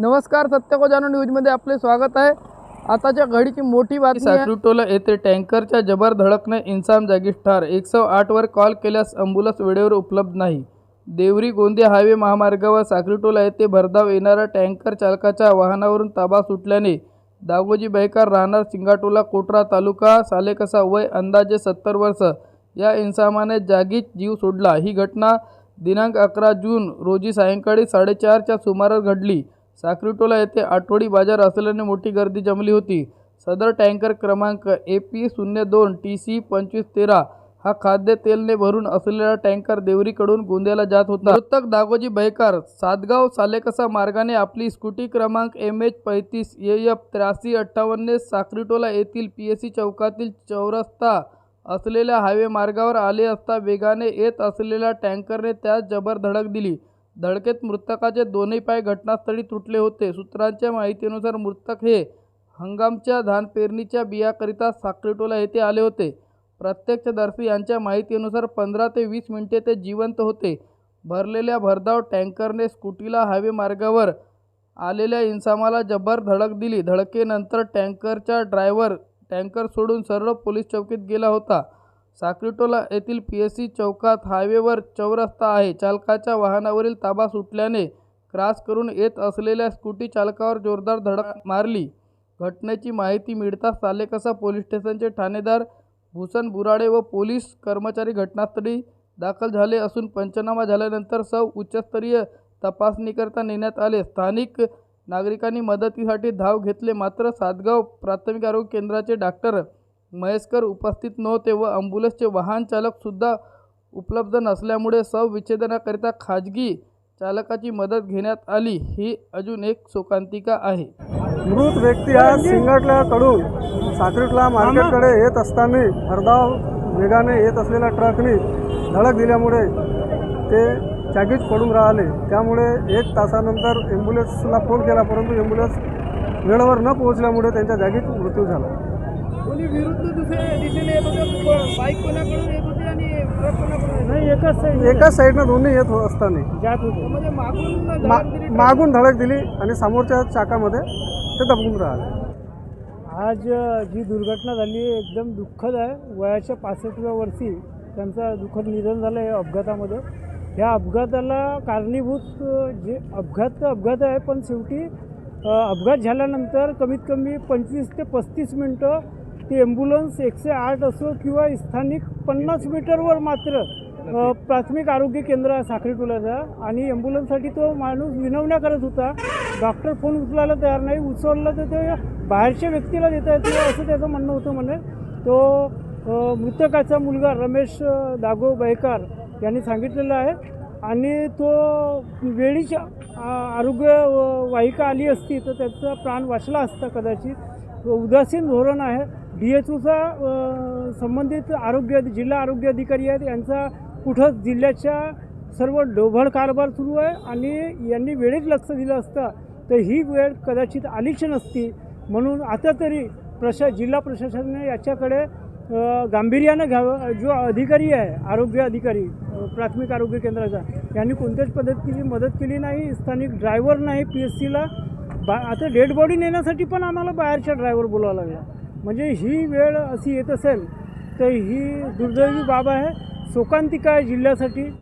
नमस्कार सत्य जाणू न्यूजमध्ये आपले स्वागत आहे. आताच्या घडीची मोठी बातमी आहे. येथे टँकरच्या जबर धडकने इन्साम जागीच ठार एकशे आठवर कॉल केल्यास अँब्युलन्स वेळेवर उपलब्ध नाही. देवरी गोंदिया हायवे महामार्गावर साक्रीटोला येथे भरधाव येणाऱ्या टँकर चालकाच्या वाहनावरून ताबा सुटल्याने दागोजी बैकार राहणार सिंगाटोला कोटरा तालुका सालेकसा वय अंदाजे सत्तर वर्ष. या इन्सामाने जागीच जीव सोडला. ही घटना दिनांक अकरा जून रोजी सायंकाळी साडेचारच्या सुमारास घडली. साक्रीटोला येथे आठवडी बाजार असल्याने मोठी गर्दी जमली होती. सदर टँकर क्रमांक ए पी शून्य दोन टी सी पंचवीस तेरा हा खाद्यतेलने भरून असलेला टँकर देवरीकडून गोंदियाला जात होता. मृतक दागोजी बैकार सातगाव सालेकसा मार्गाने आपली स्कूटी क्रमांक एम एच पैतीस ए एफ त्र्याऐंशी अठ्ठावन्न साक्रीटोला येथील पी एस सी चौकातील चौरस्ता असलेल्या हायवे मार्गावर आले असता वेगाने येत असलेल्या टँकरने त्यास जबर धडक दिली. धडकेत मृतकाचे दोन्ही पाय घटनास्थळी तुटले होते. सूत्रांच्या माहितीनुसार मृतक हे हंगामच्या धान पेरणीच्या बियाकरिता साखरीटोला येथे आले होते. प्रत्यक्षदर्शी यांच्या माहितीनुसार पंधरा ते वीस मिनिटे ते जिवंत होते. भरलेल्या भरधाव टँकरने स्कूटीला हायवे मार्गावर आलेल्या इन्सामाला जबर धडक दिली. धडकेनंतर टँकरचा ड्रायव्हर टँकर सोडून सर्व पोलीस चौकीत गेला होता. साक्रीटोला येथील पी एस सी चौकात हायवेवर चौरस्ता आहे. चालकाच्या वाहनावरील ताबा सुटल्याने क्रॉस करून येत असलेल्या स्कूटी चालकावर जोरदार धडक मारली. घटनेची माहिती मिळताच सालेकसा पोलीस स्टेशनचे ठाणेदार भूषण बुराडे व पोलीस कर्मचारी घटनास्थळी दाखल झाले असून पंचनामा झाल्यानंतर सौ उच्चस्तरीय तपासणीकरता नेण्यात आले. स्थानिक नागरिकांनी मदतीसाठी धाव घेतले मात्र सातगाव प्राथमिक आरोग्य केंद्राचे डॉक्टर महेशकर उपस्थित नव्हते व ॲम्ब्युलन्सचे वाहन चालकसुद्धा उपलब्ध नसल्यामुळे शवविच्छेदनाकरिता खाजगी चालकाची मदत घेण्यात आली. ही अजून एक शोकांतिका आहे. मृत व्यक्ती हा सिंगटल्याकडून साक्रीटला मार्केटकडे येत असताना हरदाव वेगाने येत असलेल्या ट्रकने धडक दिल्यामुळे ते जागीच पडून राहिले. त्यामुळे एक तासानंतर ॲम्ब्युलन्सला फोन केला परंतु ॲम्ब्युलन्स वेळेवर न पोहोचल्यामुळे त्यांच्या जागीच मृत्यू झाला. कोणी विरुद्ध दुसऱ्या दिशेने येत होते बाईक कोणाकडून येत होती आणि ट्रक कोणाकडून नाही एकाच एकाच साईडनं दोन्ही येत हो- असताना. जात होते. म्हणजे मागून मा- मागून धडक दिली आणि समोरच्या चाकामध्ये ते दबून राहिले. आज अ, जी दुर्घटना झाली आहे एकदम दुःखद आहे. वयाच्या पासष्टव्या वर्षी त्यांचं दुःखद निधन झालं आहे अपघातामध्ये. ह्या अपघाताला कारणीभूत अ, जे अपघात तर अपघात आहे पण शेवटी अ, अपघात झाल्यानंतर कमीत कमी पंचवीस ते पस्तीस मिनटं ती ॲम्ब्युलन्स एकशे आठ असो किंवा स्थानिक पन्नास मीटरवर मात्र प्राथमिक आरोग्य केंद्र साखरी टोल्याचा आणि ॲम्ब्युलन्ससाठी तो माणूस विनवण्या करत होता. डॉक्टर फोन उचलायला तयार नाही. उचलला तर ते बाहेरच्या व्यक्तीला देता येते असं त्याचं म्हणणं होतं म्हणे. तो मृतकाचा मुलगा रमेश दागो बैकार यांनी सांगितलेलं आहे. आणि तो वेळीच आ- आरोग्य वाहिका आली असती तर त्याचा प्राण वाचला असता कदाचित. उदासीन धोरण आहे. डी एच ओचा संबंधित आरोग्य जिल्हा आरोग्य अधिकारी आहेत. यांचा कुठं जिल्ह्याच्या सर्व ढोबळ कारभार सुरू आहे आणि यांनी वेळेत लक्ष दिलं असतं तर ही वेळ कदाचित आलीच नसती. म्हणून आता तरी प्रशा जिल्हा प्रशासनाने याच्याकडे गांभीर्यानं घ्यावं. जो अधिकारी आहे आरोग्य अधिकारी प्राथमिक आरोग्य केंद्राचा यांनी कोणत्याच पद्धतीची मदत केली नाही. स्थानिक ड्रायव्हर नाही पी एस सीला बा आता डेड बॉडी नेण्यासाठी पण आम्हाला बाहेरच्या ड्रायव्हर बोलावं लागला. म्हणजे ही वेळ अशी येत असेल तर ही दुर्दैवी बाब आहे. शोकांतिका जिल्ह्यासाठी